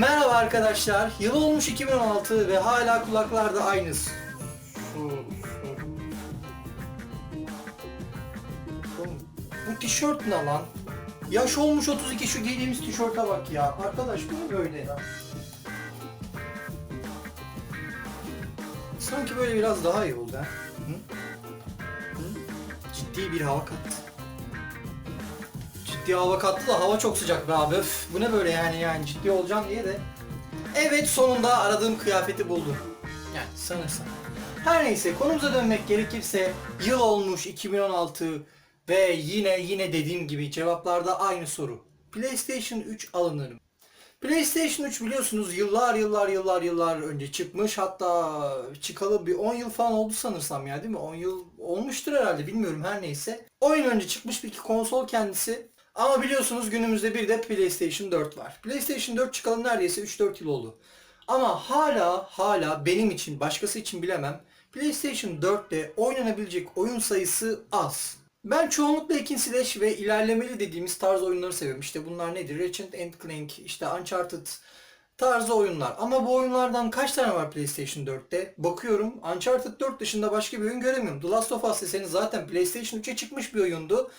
Merhaba arkadaşlar. Yıl olmuş 2016 ve hala kulaklarda aynı. Oğlum, Bu tişört ne lan? Yaş olmuş 32 şu giydiğimiz tişörte bak ya. Arkadaş bu böyle ya? Sanki böyle biraz daha iyi oldu ha. Ciddi bir hava kattı. Ciddi hava kattı da hava çok sıcak be abi. Öf, bu ne böyle yani yani ciddi olacağım diye de. Evet sonunda aradığım kıyafeti buldum. Yani sanırsam. Her neyse konumuza dönmek gerekirse yıl olmuş 2016 ve yine yine dediğim gibi cevaplarda aynı soru. PlayStation 3 alınır mı? PlayStation 3 biliyorsunuz yıllar yıllar yıllar yıllar önce çıkmış. Hatta çıkalı bir 10 yıl falan oldu sanırsam ya değil mi? 10 yıl olmuştur herhalde bilmiyorum her neyse. Oyun önce çıkmış bir konsol kendisi. Ama biliyorsunuz günümüzde bir de PlayStation 4 var. PlayStation 4 çıkalı neredeyse 3-4 yıl oldu. Ama hala hala benim için başkası için bilemem. PlayStation 4'te oynanabilecek oyun sayısı az. Ben çoğunlukla and slash ve ilerlemeli dediğimiz tarz oyunları seviyorum. İşte bunlar nedir? Ratchet Clank, işte Uncharted tarzı oyunlar. Ama bu oyunlardan kaç tane var PlayStation 4'te? Bakıyorum Uncharted 4 dışında başka bir oyun göremiyorum. The Last of Us deseniz zaten PlayStation 3'e çıkmış bir oyundu.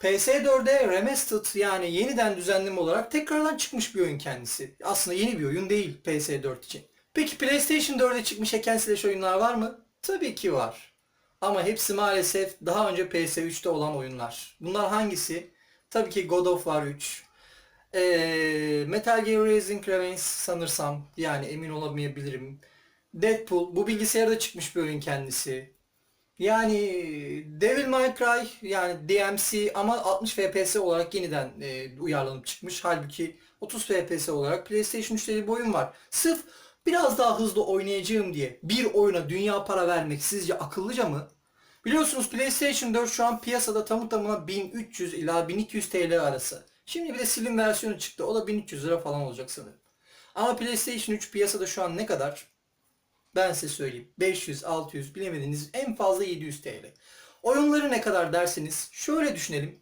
PS4'e remastered yani yeniden düzenleme olarak tekrardan çıkmış bir oyun kendisi. Aslında yeni bir oyun değil PS4 için. Peki PlayStation 4'e çıkmış hack slash oyunlar var mı? Tabii ki var. Ama hepsi maalesef daha önce PS3'te olan oyunlar. Bunlar hangisi? Tabii ki God of War 3. Ee, Metal Gear Rising Revenge sanırsam yani emin olamayabilirim. Deadpool bu bilgisayarda çıkmış bir oyun kendisi. Yani Devil May Cry yani DMC ama 60 FPS olarak yeniden e, uyarlanıp çıkmış. Halbuki 30 FPS olarak PlayStation 3'te bir oyun var. Sırf biraz daha hızlı oynayacağım diye bir oyuna dünya para vermek sizce akıllıca mı? Biliyorsunuz PlayStation 4 şu an piyasada tamı tamına 1300 ila 1200 TL arası. Şimdi bir de slim versiyonu çıktı. O da 1300 lira falan olacak sanırım. Ama PlayStation 3 piyasada şu an ne kadar? Ben size söyleyeyim. 500, 600 bilemediniz en fazla 700 TL. Oyunları ne kadar derseniz şöyle düşünelim.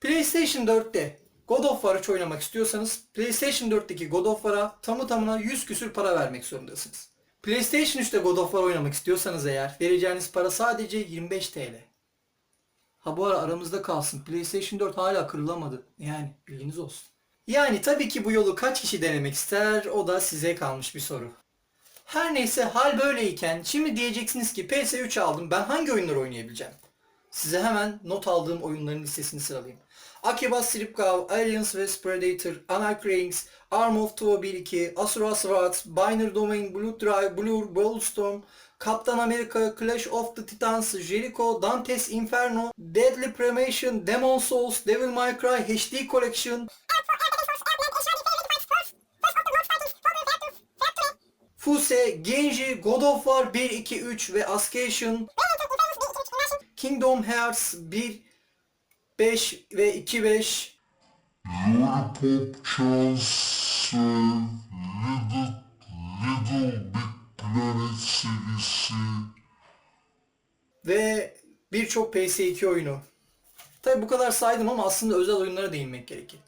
PlayStation 4'te God of War 3 oynamak istiyorsanız PlayStation 4'teki God of War'a tamı tamına 100 küsür para vermek zorundasınız. PlayStation 3'te God of War oynamak istiyorsanız eğer vereceğiniz para sadece 25 TL. Ha bu ara aramızda kalsın. PlayStation 4 hala kırılamadı. Yani bilginiz olsun. Yani tabii ki bu yolu kaç kişi denemek ister o da size kalmış bir soru. Her neyse hal böyleyken şimdi diyeceksiniz ki PS3 aldım ben hangi oyunları oynayabileceğim? Size hemen not aldığım oyunların listesini sıralayayım. Akiba Stripgav, Aliens vs Predator, Anarch Reigns, Arm of Two 1-2, Asura Sword, Binary Domain, Blue Drive, Blur, Bullstorm, Captain America, Clash of the Titans, Jericho, Dante's Inferno, Deadly Premonition, Demon Souls, Devil May Cry HD Collection, Fuse, Genji, God of War 1, 2, 3 ve Ascension, Kingdom Hearts 1, 5 ve 2, 5, Lollipop Chance, Little, Little Big Planet serisi, ve birçok PS2 oyunu. Tabi bu kadar saydım ama aslında özel oyunlara değinmek gerekir.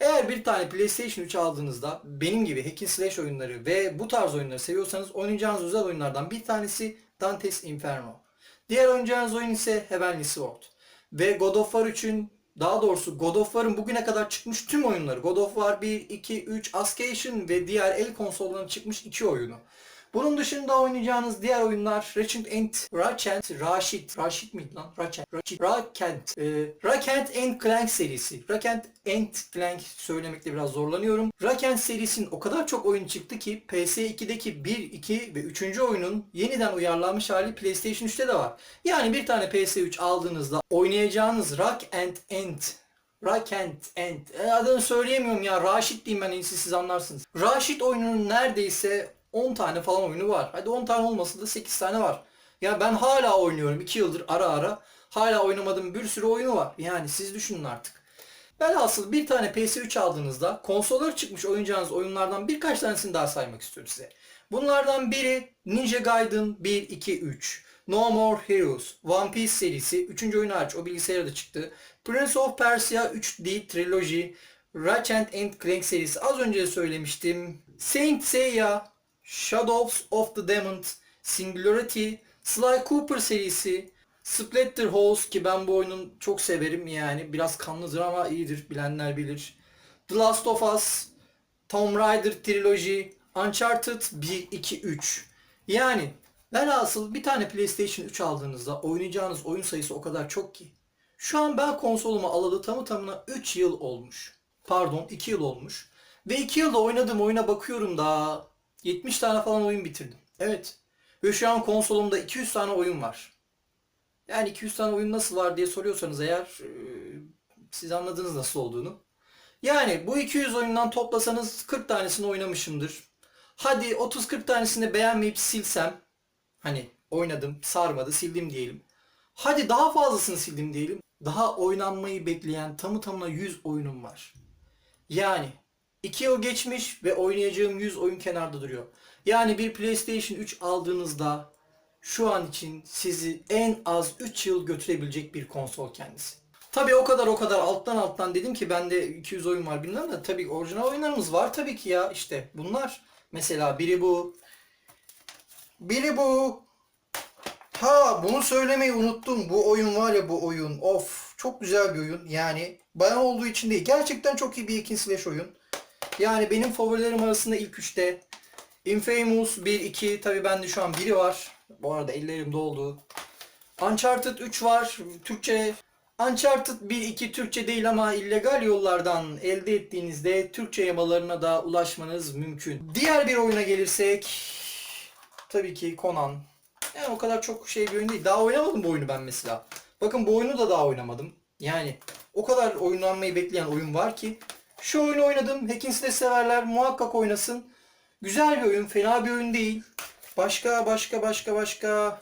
Eğer bir tane PlayStation 3 aldığınızda benim gibi hack and slash oyunları ve bu tarz oyunları seviyorsanız oynayacağınız özel oyunlardan bir tanesi Dante's Inferno. Diğer oynayacağınız oyun ise Heavenly Sword. Ve God of War 3'ün daha doğrusu God of War'ın bugüne kadar çıkmış tüm oyunları God of War 1, 2, 3, Ascension ve diğer el konsollarına çıkmış iki oyunu. Bunun dışında oynayacağınız diğer oyunlar Ratchet and Ratchet, Rashid, Rashid miydi lan? Ratchet, Ratchet, Ratchet, e, Ratchet and Clank serisi. Ratchet and Clank söylemekte biraz zorlanıyorum. Ratchet serisinin o kadar çok oyun çıktı ki PS2'deki 1, 2 ve 3. oyunun yeniden uyarlanmış hali PlayStation 3'te de var. Yani bir tane PS3 aldığınızda oynayacağınız Rock and End and End. E, adını söyleyemiyorum ya. Raşit diyeyim ben en siz anlarsınız. Raşit oyununun neredeyse 10 tane falan oyunu var. Hadi 10 tane olmasa da 8 tane var. Ya ben hala oynuyorum 2 yıldır ara ara. Hala oynamadığım bir sürü oyunu var. Yani siz düşünün artık. Velhasıl bir tane PS3 aldığınızda konsollara çıkmış oynayacağınız oyunlardan birkaç tanesini daha saymak istiyorum size. Bunlardan biri Ninja Gaiden 1, 2, 3. No More Heroes, One Piece serisi 3. oyun hariç o bilgisayara da çıktı. Prince of Persia 3D Trilogy, Ratchet and Clank serisi az önce söylemiştim. Saint Seiya, Shadows of the Damned, Singularity, Sly Cooper serisi, Splatterhouse ki ben bu oyunun çok severim yani biraz kanlıdır ama iyidir bilenler bilir. The Last of Us, Tomb Raider Trilogy, Uncharted 1, 2, 3. Yani velhasıl bir tane PlayStation 3 aldığınızda oynayacağınız oyun sayısı o kadar çok ki. Şu an ben konsolumu alalı tamı tamına 3 yıl olmuş. Pardon 2 yıl olmuş. Ve 2 yılda oynadığım oyuna bakıyorum da 70 tane falan oyun bitirdim. Evet. Ve şu an konsolumda 200 tane oyun var. Yani 200 tane oyun nasıl var diye soruyorsanız eğer e, siz anladınız nasıl olduğunu. Yani bu 200 oyundan toplasanız 40 tanesini oynamışımdır. Hadi 30-40 tanesini beğenmeyip silsem hani oynadım, sarmadı, sildim diyelim. Hadi daha fazlasını sildim diyelim. Daha oynanmayı bekleyen tamı tamına 100 oyunum var. Yani 2 yıl geçmiş ve oynayacağım 100 oyun kenarda duruyor. Yani bir PlayStation 3 aldığınızda şu an için sizi en az 3 yıl götürebilecek bir konsol kendisi. Tabi o kadar o kadar alttan alttan dedim ki bende 200 oyun var bilmem de tabi orijinal oyunlarımız var tabii ki ya işte bunlar. Mesela biri bu. Biri bu. Ha bunu söylemeyi unuttum. Bu oyun var ya bu oyun. Of çok güzel bir oyun. Yani bayan olduğu için değil. Gerçekten çok iyi bir ikin slash oyun. Yani benim favorilerim arasında ilk üçte. Infamous 1, 2. Tabi bende şu an biri var. Bu arada ellerim doldu. Uncharted 3 var. Türkçe Uncharted 1, 2 Türkçe değil ama illegal yollardan elde ettiğinizde Türkçe yamalarına da ulaşmanız mümkün. Diğer bir oyuna gelirsek tabii ki Conan. Yani o kadar çok şey bir oyun değil. Daha oynamadım bu oyunu ben mesela. Bakın bu oyunu da daha oynamadım. Yani o kadar oynanmayı bekleyen oyun var ki. Şu oyunu oynadım. Hacking de severler. Muhakkak oynasın. Güzel bir oyun. Fena bir oyun değil. Başka başka başka başka.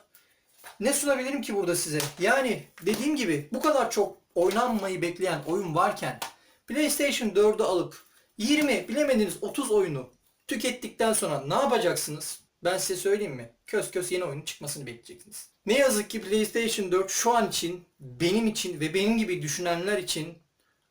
Ne sunabilirim ki burada size? Yani dediğim gibi bu kadar çok oynanmayı bekleyen oyun varken PlayStation 4'ü alıp 20 bilemediniz 30 oyunu tükettikten sonra ne yapacaksınız? Ben size söyleyeyim mi? Kös kös yeni oyunun çıkmasını bekleyeceksiniz. Ne yazık ki PlayStation 4 şu an için benim için ve benim gibi düşünenler için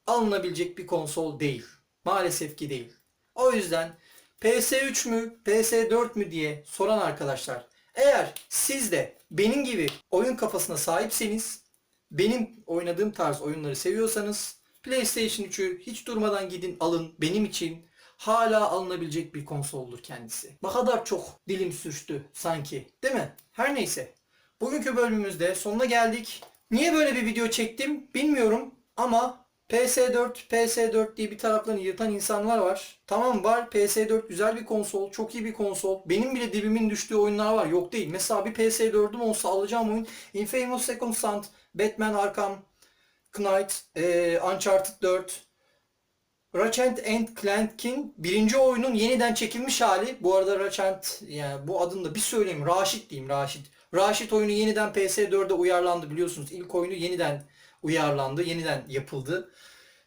alınabilecek bir konsol değil. Maalesef ki değil. O yüzden PS3 mü, PS4 mü diye soran arkadaşlar eğer siz de benim gibi oyun kafasına sahipseniz, benim oynadığım tarz oyunları seviyorsanız PlayStation 3'ü hiç durmadan gidin alın. Benim için hala alınabilecek bir konsoldur kendisi. Ne kadar çok dilim sürçtü sanki değil mi? Her neyse. Bugünkü bölümümüzde sonuna geldik. Niye böyle bir video çektim bilmiyorum ama PS4, PS4 diye bir taraflarını yırtan insanlar var. Tamam var PS4 güzel bir konsol, çok iyi bir konsol. Benim bile dibimin düştüğü oyunlar var. Yok değil. Mesela bir PS4'üm olsa alacağım oyun Infamous Second Son, Batman Arkham Knight, e, Uncharted 4, Ratchet and Clank'in birinci oyunun yeniden çekilmiş hali. Bu arada Ratchet yani bu adını da bir söyleyeyim. Raşit diyeyim Raşit. Raşit oyunu yeniden PS4'e uyarlandı biliyorsunuz. İlk oyunu yeniden uyarlandı, yeniden yapıldı.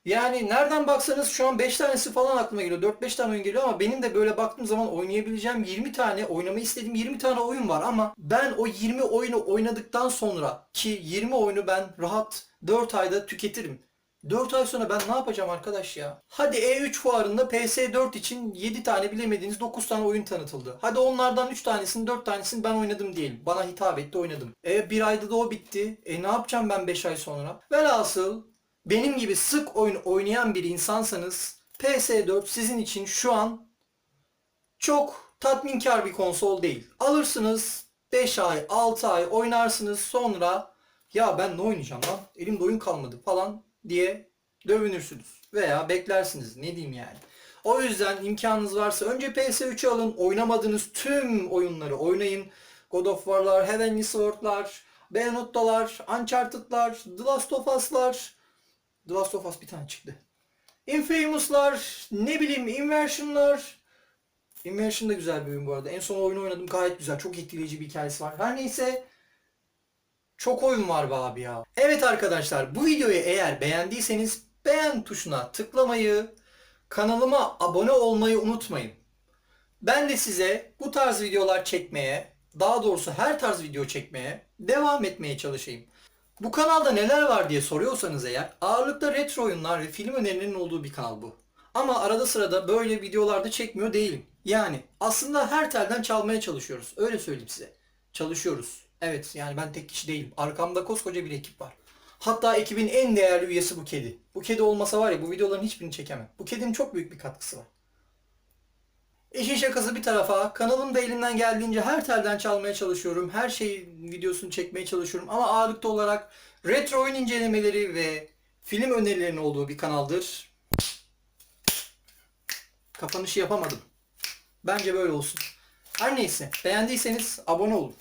Yani nereden baksanız şu an 5 tanesi falan aklıma geliyor. 4-5 tane oyun geliyor ama benim de böyle baktığım zaman oynayabileceğim 20 tane, oynamayı istediğim 20 tane oyun var ama ben o 20 oyunu oynadıktan sonra ki 20 oyunu ben rahat 4 ayda tüketirim. 4 ay sonra ben ne yapacağım arkadaş ya? Hadi E3 fuarında PS4 için 7 tane bilemediğiniz 9 tane oyun tanıtıldı. Hadi onlardan 3 tanesini 4 tanesini ben oynadım diyelim. Bana hitap etti oynadım. E bir ayda da o bitti. E ne yapacağım ben 5 ay sonra? Velhasıl benim gibi sık oyun oynayan bir insansanız PS4 sizin için şu an çok tatminkar bir konsol değil. Alırsınız 5 ay 6 ay oynarsınız sonra ya ben ne oynayacağım lan elimde oyun kalmadı falan diye dövünürsünüz. Veya beklersiniz ne diyeyim yani. O yüzden imkanınız varsa önce PS3'ü alın oynamadığınız tüm oyunları oynayın. God of War'lar, Heavenly Sword'lar, Bayonetta'lar, Uncharted'lar, The Last of Us'lar. The Last of Us bir tane çıktı. Infamous'lar, ne bileyim Inversion'lar. Inversion da güzel bir oyun bu arada. En son oyunu oynadım gayet güzel. Çok etkileyici bir hikayesi var. Her neyse çok oyun var be abi ya. Evet arkadaşlar bu videoyu eğer beğendiyseniz beğen tuşuna tıklamayı, kanalıma abone olmayı unutmayın. Ben de size bu tarz videolar çekmeye, daha doğrusu her tarz video çekmeye devam etmeye çalışayım. Bu kanalda neler var diye soruyorsanız eğer ağırlıkta retro oyunlar ve film önerilerinin olduğu bir kanal bu. Ama arada sırada böyle videolarda çekmiyor değilim. Yani aslında her telden çalmaya çalışıyoruz. Öyle söyleyeyim size. Çalışıyoruz. Evet yani ben tek kişi değilim. Arkamda koskoca bir ekip var. Hatta ekibin en değerli üyesi bu kedi. Bu kedi olmasa var ya bu videoların hiçbirini çekemem. Bu kedinin çok büyük bir katkısı var. İşin şakası bir tarafa, kanalımda elimden geldiğince her telden çalmaya çalışıyorum. Her şey videosunu çekmeye çalışıyorum. Ama ağırlıklı olarak retro oyun incelemeleri ve film önerilerinin olduğu bir kanaldır. Kapanışı yapamadım. Bence böyle olsun. Her neyse, beğendiyseniz abone olun.